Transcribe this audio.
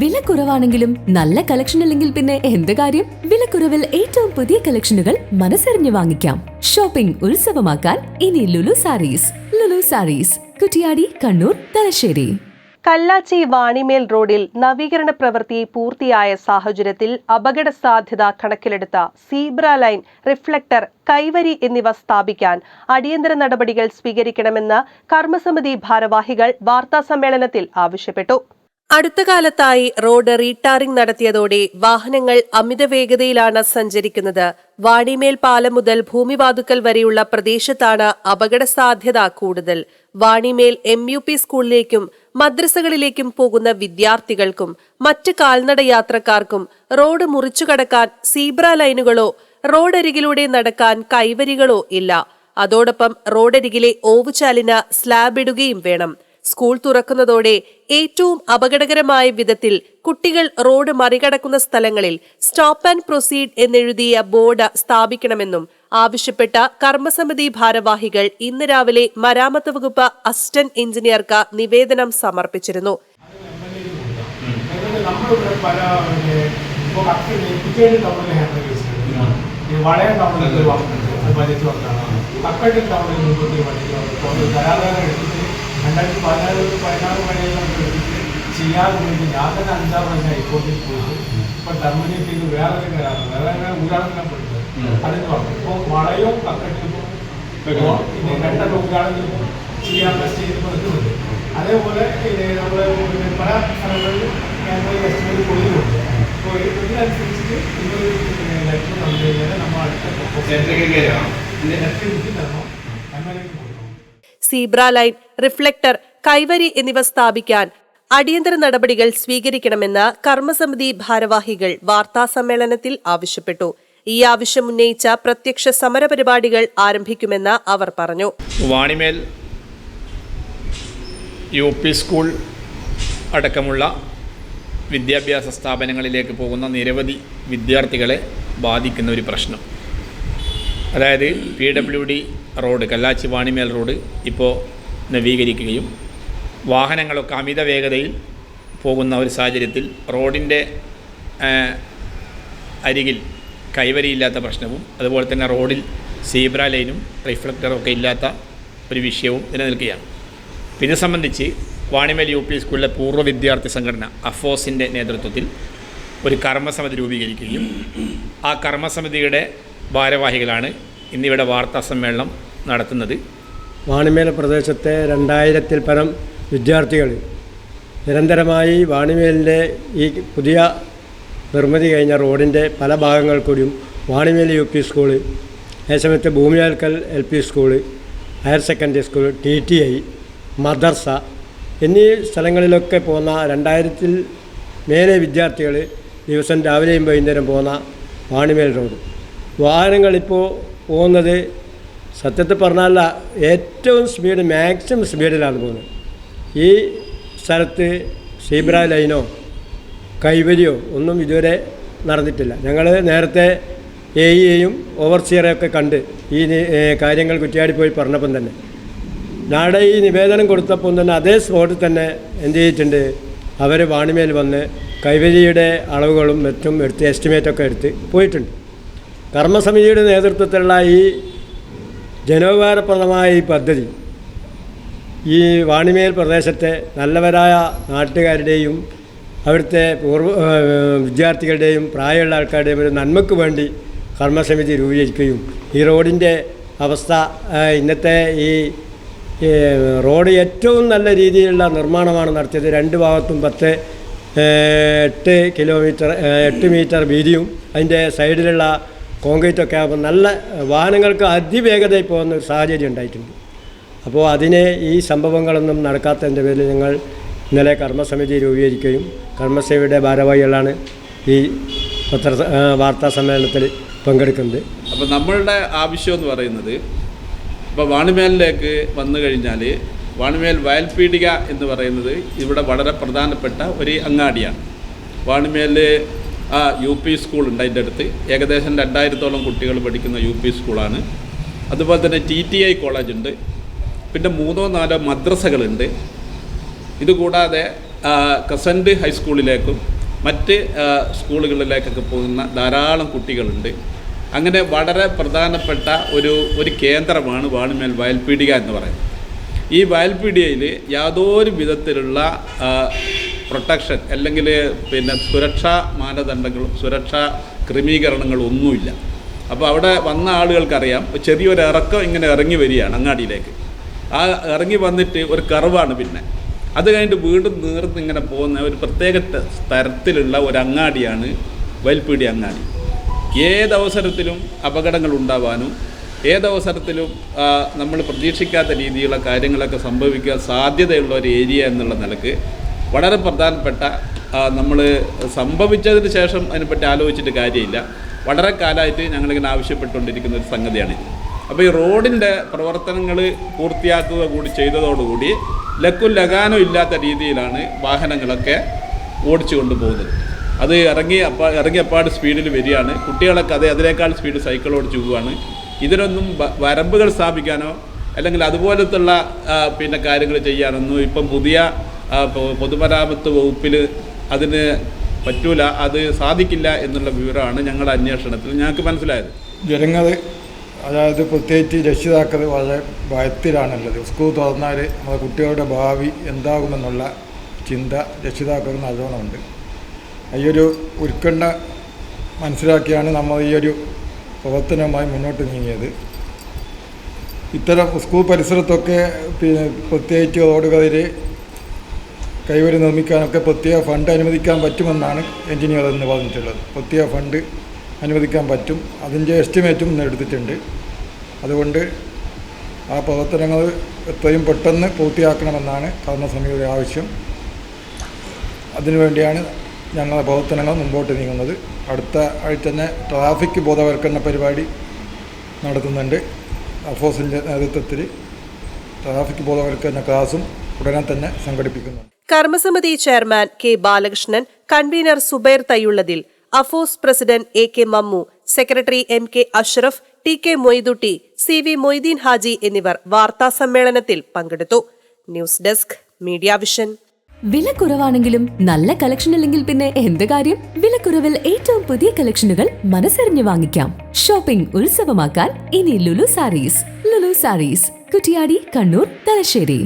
വില കുറവാണെങ്കിലും നല്ല കളക്ഷൻ അല്ലെങ്കിൽ പിന്നെ എന്ത് കാര്യം? വിലക്കുറവിൽ ഏറ്റവും പുതിയ കളക്ഷനുകൾ മനസ്സറിഞ്ഞു വാങ്ങിക്കാം. ഷോപ്പിംഗ് ഉത്സവമാക്കാൻ ഇനി ലുലു സാരീസ്. ലുലു സാരീസ്. കുറ്റിയാടി കണ്ണൂർ തലശ്ശേരി. കല്ലാച്ചി വാണിമേൽ റോഡിൽ നവീകരണ പ്രവൃത്തി പൂർത്തിയായ സാഹചര്യത്തിൽ അപകട സാധ്യത കണക്കിലെടുത്ത സീബ്ര ലൈൻ റിഫ്ലക്ടർ കൈവരി എന്നിവ സ്ഥാപിക്കാൻ അടിയന്തര നടപടികൾ സ്വീകരിക്കണമെന്ന് കർമ്മസമിതി ഭാരവാഹികൾ വാർത്താസമ്മേളനത്തിൽ ആവശ്യപ്പെട്ടു. അടുത്ത കാലത്തായി റോഡ് റീടാറിംഗ് നടത്തിയതോടെ വാഹനങ്ങൾ അമിത വേഗതയിലാണ് സഞ്ചരിക്കുന്നത്. വാണിമേൽ പാലം മുതൽ ഭൂമിവാതുക്കൽ വരെയുള്ള പ്രദേശത്താണ് അപകട സാധ്യത കൂടുതൽ. വാണിമേൽ എം യു പി സ്കൂളിലേക്കും മദ്രസകളിലേക്കും പോകുന്ന വിദ്യാർത്ഥികൾക്കും മറ്റ് കാൽനട യാത്രക്കാർക്കും റോഡ് മുറിച്ചുകടക്കാൻ സീബ്ര ലൈനുകളോ റോഡരികിലൂടെ നടക്കാൻ കൈവരികളോ ഇല്ല. അതോടൊപ്പം റോഡരികിലെ ഓവുചാലിന് സ്ലാബ് ഇടുകയും വേണം. സ്കൂൾ തുറക്കുന്നതോടെ ഏറ്റവും അപകടകരമായ വിധത്തിൽ കുട്ടികൾ റോഡ് മറികടക്കുന്ന സ്ഥലങ്ങളിൽ സ്റ്റോപ്പ് ആൻഡ് പ്രൊസീഡ് എന്നെഴുതിയ ബോർഡ് സ്ഥാപിക്കണമെന്നും ആവശ്യപ്പെട്ട കർമ്മസമിതി ഭാരവാഹികൾ ഇന്ന് രാവിലെ മരാമത്ത് വകുപ്പ് അസിസ്റ്റന്റ് എഞ്ചിനീയർക്ക് നിവേദനം സമർപ്പിച്ചിരുന്നു. വളയം വർക്കാണ് എടുത്തിട്ട് രണ്ടായിരത്തി പതിനാറ് പതിനാറ് വരെ നമുക്ക് എടുത്തിട്ട് ചെയ്യാതെ വേണ്ടി ഞാൻ തന്നെ അഞ്ചാറ് പ്രാവശ്യം ഹൈക്കോടതിയിൽ പോയി. ഇപ്പൊ ടെർമിനേറ്റ് ചെയ്ത് വേറെ കരാറ് വേറെ ഉദാഹരണം പെടുന്നത് അതിന് പറഞ്ഞു. ഇപ്പോൾ വളയവും ഇപ്പോൾ പിന്നെ രണ്ടൊക്കെ ഉദാഹരണം ചെയ്യാൻ സ്റ്റേജിൽ നിൽക്കുന്നുണ്ട് അതേപോലെ നമ്മൾ പല സ്ഥലങ്ങളിലും ഞങ്ങൾ എസ്റ്റിമേറ്റ് കൊടുക്കുന്നുണ്ട് അപ്പോൾ ഇതിനനുസരിച്ചിട്ട് ഇതൊരു ലെറ്റർ തന്നു കഴിഞ്ഞാൽ നമ്മൾ അടുത്ത ലെറ്റർ എനിക്ക് തരണം. എം എൽ എക്ക് സീബ്ര ലൈൻ റിഫ്ലക്ടർ കൈവരി എന്നിവ സ്ഥാപിക്കാൻ അടിയന്തര നടപടികൾ സ്വീകരിക്കണമെന്ന് കർമ്മസമിതി ഭാരവാഹികൾ വാർത്താ സമ്മേളനത്തിൽ ആവശ്യപ്പെട്ടു. ഈ ആവശ്യം ഉന്നയിച്ച പ്രത്യക്ഷ സമരപരിപാടികൾ ആരംഭിക്കുമെന്ന് അവർ പറഞ്ഞു. വാണിമേൽ യു പി സ്കൂൾ അടക്കമുള്ള വിദ്യാഭ്യാസ സ്ഥാപനങ്ങളിലേക്ക് പോകുന്ന നിരവധി വിദ്യാർത്ഥികളെ ബാധിക്കുന്ന ഒരു പ്രശ്നം. അതായത് P W D road Kallachi Vanimel road ഇപ്പോൾ നവീകരിക്കുകയും വാഹനങ്ങളൊക്കെ അമിത വേഗതയിൽ പോകുന്ന ഒരു സാഹചര്യത്തിൽ റോഡിന്റെ അരികിൽ കൈവരിയില്ലാത്ത പ്രശ്നവും അതുപോലെ തന്നെ റോഡിൽ സീബ്ര ലൈനും റിഫ്ലക്ടറൊക്കെ ഇല്ലാത്ത ഒരു വിഷയവും നിലനിൽക്കുകയാണ്. ഇതിനെ ഇത് സംബന്ധിച്ച് വാണിമേൽ യു പി സ്കൂളിലെ പൂർവ വിദ്യാർത്ഥി സംഘടന അഫോസിന്റെ നേതൃത്വത്തിൽ ഒരു കർമ്മസമിതി രൂപീകരിക്കുകയും ആ കർമ്മസമിതിയുടെ ഭാരവാഹികളാണ് ഇന്നിവിടെ വാർത്താ സമ്മേളനം നടത്തുന്നത്. വാണിമേല പ്രദേശത്തെ രണ്ടായിരത്തിൽ പരം വിദ്യാർത്ഥികൾ നിരന്തരമായി വാണിമേലിന്റെ ഈ പുതിയ നിർമ്മിതി കഴിഞ്ഞ റോഡിന്റെ പല ഭാഗങ്ങൾ കൂടിയും വാണിമേൽ യു പി സ്കൂൾ അതേസമയത്ത് ഭൂമിയാൽക്കൽ L P school higher secondary school T T I മദർസ എന്നീ സ്ഥലങ്ങളിലൊക്കെ പോകുന്ന രണ്ടായിരത്തിൽ മേലെ വിദ്യാർത്ഥികൾ ദിവസം രാവിലെയും വൈകുന്നേരം പോകുന്ന വാണിമേൽ റോഡ്. വാഹനങ്ങളിപ്പോൾ പോകുന്നത് സത്യത്തിൽ പറഞ്ഞാൽ ഏറ്റവും സ്പീഡ് മാക്സിമം സ്പീഡിലാണ് പോകുന്നത്. ഈ സ്ഥലത്ത് സീബ്ര ലൈനോ കൈവരിയോ ഒന്നും ഇതുവരെ നടന്നിട്ടില്ല. ഞങ്ങൾ നേരത്തെ എ ഇയെയും ഓവർസിയറെയൊക്കെ കണ്ട് ഈ കാര്യങ്ങൾ കുറ്റിയാടി പോയി പറഞ്ഞപ്പം തന്നെ. നാടെ ഈ നിവേദനം കൊടുത്തപ്പം തന്നെ അതേ സ്പോട്ടിൽ തന്നെ എന്ത് ചെയ്തിട്ടുണ്ട്? അവർ വാണിമേൽ വന്ന് കൈവരിയുടെ അളവുകളും മറ്റും എടുത്ത് എസ്റ്റിമേറ്റൊക്കെ എടുത്ത് പോയിട്ടുണ്ട്. കർമ്മസമിതിയുടെ നേതൃത്വത്തിലുള്ള ഈ ജനോപകാരപ്രദമായ ഈ പദ്ധതി ഈ വാണിമേൽ പ്രദേശത്തെ നല്ലവരായ നാട്ടുകാരുടെയും അവിടുത്തെ പൂർവ വിദ്യാർത്ഥികളുടെയും പ്രായമുള്ള ആൾക്കാരുടെയും ഒരു നന്മയ്ക്ക് വേണ്ടി കർമ്മസമിതി രൂപീകരിക്കുകയും ഈ റോഡിന്റെ അവസ്ഥ ഇന്നത്തെ ഈ റോഡ് ഏറ്റവും നല്ല രീതിയിലുള്ള നിർമ്മാണമാണ് നടത്തിയത്. രണ്ട് ഭാഗത്തും പത്ത് എട്ട് കിലോമീറ്റർ എട്ട് മീറ്റർ വീതിയും അതിന്റെ സൈഡിലുള്ള കോൺക്രീറ്റ് ഒക്കെ ആകുമ്പോൾ നല്ല വാഹനങ്ങൾക്ക് അതിവേഗതയിൽ പോകുന്ന ഒരു സാഹചര്യം ഉണ്ടായിട്ടുണ്ട്. അപ്പോൾ അതിനെ ഈ സംഭവങ്ങളൊന്നും നടക്കാത്തതിന്റെ പേരിൽ ഞങ്ങൾ ഇന്നലെ കർമ്മസമിതി രൂപീകരിക്കുകയും കർമ്മസേവയുടെ ഭാരവാഹികളാണ് ഈ പത്ര വാർത്താ സമ്മേളനത്തിൽ പങ്കെടുക്കുന്നത്. അപ്പോൾ നമ്മളുടെ ആവശ്യം എന്ന് പറയുന്നത് ഇപ്പോൾ വാണിമേലിലേക്ക് വന്നു കഴിഞ്ഞാൽ വാണിമേൽ വയൽപീടിക എന്ന് പറയുന്നത് ഇവിടെ വളരെ പ്രധാനപ്പെട്ട ഒരു അങ്ങാടിയാണ്. വാണിമേൽ ആ യു പി സ്കൂൾ ഉണ്ട് അതിന്റെ അടുത്ത്. ഏകദേശം രണ്ടായിരത്തോളം കുട്ടികൾ പഠിക്കുന്ന യു പി സ്കൂളാണ് അതുപോലെ തന്നെ ടി ടി ഐ കോളേജ് ഉണ്ട്. പിന്നെ മൂന്നോ നാലോ മദ്രസകളുണ്ട്. ഇതുകൂടാതെ കസൻഡ് ഹൈസ്കൂളിലേക്കും മറ്റ് സ്കൂളുകളിലേക്കൊക്കെ പോകുന്ന ധാരാളം കുട്ടികളുണ്ട്. അങ്ങനെ വളരെ പ്രധാനപ്പെട്ട ഒരു ഒരു കേന്ദ്രമാണ് വാണിമേൽ വയൽപീടിക എന്ന് പറയുന്നത്. ഈ വയൽപീടികയിൽ യാതൊരു വിധത്തിലുള്ള പ്രൊട്ടക്ഷൻ അല്ലെങ്കിൽ പിന്നെ സുരക്ഷാ മാനദണ്ഡങ്ങളും സുരക്ഷാ ക്രമീകരണങ്ങളും ഒന്നുമില്ല. അപ്പോൾ അവിടെ വന്ന ആളുകൾക്കറിയാം ചെറിയൊരു ഇറക്കം ഇങ്ങനെ ഇറങ്ങി വരികയാണ് അങ്ങാടിയിലേക്ക്. ആ ഇറങ്ങി വന്നിട്ട് ഒരു കറവാണ് പിന്നെ. അത് കഴിഞ്ഞിട്ട് വീണ്ടും നീർന്ന് ഇങ്ങനെ പോകുന്ന ഒരു പ്രത്യേക തരത്തിലുള്ള ഒരു അങ്ങാടിയാണ് വൽപ്പീടി അങ്ങാടി. ഏതവസരത്തിലും അപകടങ്ങൾ ഉണ്ടാവാനും ഏതവസരത്തിലും നമ്മൾ പ്രതീക്ഷിക്കാത്ത രീതിയിലുള്ള കാര്യങ്ങളൊക്കെ സംഭവിക്കാൻ സാധ്യതയുള്ള ഒരു ഏരിയ എന്നുള്ള നിലയ്ക്ക് വളരെ പ്രധാനപ്പെട്ട നമ്മൾ സംഭവിച്ചതിന് ശേഷം അതിനെപ്പറ്റി ആലോചിച്ചിട്ട് കാര്യമില്ല. വളരെ കാലമായിട്ട് ഞങ്ങളിങ്ങനെ ആവശ്യപ്പെട്ടുകൊണ്ടിരിക്കുന്ന ഒരു സംഗതിയാണ് അപ്പോൾ ഈ റോഡിന്റെ പ്രവർത്തനങ്ങൾ പൂർത്തിയാക്കുക കൂടി ചെയ്തതോടുകൂടി ലക്കും ലഗാനും ഇല്ലാത്ത രീതിയിലാണ് വാഹനങ്ങളൊക്കെ ഓടിച്ചു കൊണ്ടുപോകുന്നത്. അത് ഇറങ്ങി അപ്പാ ഇറങ്ങി അപ്പാട് സ്പീഡിൽ വരികയാണ്. കുട്ടികളൊക്കെ അതേ അതിനേക്കാൾ സ്പീഡ് സൈക്കിൾ ഓടിച്ചു പോവുകയാണ്. ഇതിനൊന്നും വരമ്പുകൾ സ്ഥാപിക്കാനോ അല്ലെങ്കിൽ അതുപോലത്തുള്ള പിന്നെ കാര്യങ്ങൾ ചെയ്യാനൊന്നും ഇപ്പം പുതിയ പൊതുമരാമത്ത് വകുപ്പിൽ അതിന് പറ്റൂല അത് സാധിക്കില്ല എന്നുള്ള വിവരമാണ് ഞങ്ങളുടെ അന്വേഷണത്തിൽ ഞങ്ങൾക്ക് മനസ്സിലായത്. ജനങ്ങൾ അതായത് പ്രത്യേകിച്ച് രക്ഷിതാക്കൾ വളരെ ഭയത്തിലാണുള്ളത്. സ്കൂൾ തുറന്നാൽ നമ്മുടെ കുട്ടികളുടെ ഭാവി എന്താകുമെന്നുള്ള ചിന്ത രക്ഷിതാക്കൾ നല്ലോണമുണ്ട്. ഈ ഉത്കണ്ഠ മനസ്സിലാക്കിയാണ് നമ്മൾ ഈ ഒരു പ്രവർത്തനവുമായി മുന്നോട്ട് നീങ്ങിയത്. ഇത്തരം സ്കൂൾ പരിസരത്തൊക്കെ പ്രത്യേകിച്ച് റോഡുകളിൽ കൈവരി നിർമ്മിക്കാനൊക്കെ പ്രത്യേക ഫണ്ട് അനുവദിക്കാൻ പറ്റുമെന്നാണ് എഞ്ചിനീയർ എന്ന് പറഞ്ഞിട്ടുള്ളത്. പ്രത്യേക ഫണ്ട് അനുവദിക്കാൻ പറ്റും. അതിന്റെ എസ്റ്റിമേറ്റും എടുത്തിട്ടുണ്ട്. അതുകൊണ്ട് ആ പ്രവർത്തനങ്ങൾ എത്രയും പെട്ടെന്ന് പൂർത്തിയാക്കണമെന്നാണ് കർമ്മസമിതിയുടെ ആവശ്യം. അതിനുവേണ്ടിയാണ് ഞങ്ങളുടെ പ്രവർത്തനങ്ങൾ മുമ്പോട്ട് നീങ്ങുന്നത്. അടുത്ത ആഴ്ച തന്നെ ട്രാഫിക് ബോധവൽക്കരണ പരിപാടി നടത്തുന്നുണ്ട്. അഫോസിന്റെ നേതൃത്വത്തിൽ ട്രാഫിക് ബോധവൽക്കരണ ക്ലാസും ഉടനെ തന്നെ സംഘടിപ്പിക്കുന്നുണ്ട് കർമ്മസമിതി chairman K Balakrishnan convener Subair Thayyullathil അഫോസ് president A K Mammu secretary M K Ashraf T K Moythutty C V Moideen Haji എന്നിവർ വാർത്താ സമ്മേളനത്തിൽ പങ്കെടുത്തു. News desk Media Vision. വില കുറവാണെങ്കിലും നല്ല കളക്ഷൻ അല്ലെങ്കിൽ പിന്നെ എന്ത് കാര്യം? വിലക്കുറവിൽ ഏറ്റവും പുതിയ കളക്ഷനുകൾ മനസ്സറിഞ്ഞു വാങ്ങിക്കാം. ഷോപ്പിംഗ് ഉത്സവമാക്കാൻ ഇനി ലുലു സാരീസ്. ലുലു സാരീസ് കുറ്റിയാടി കണ്ണൂർ തലശ്ശേരി.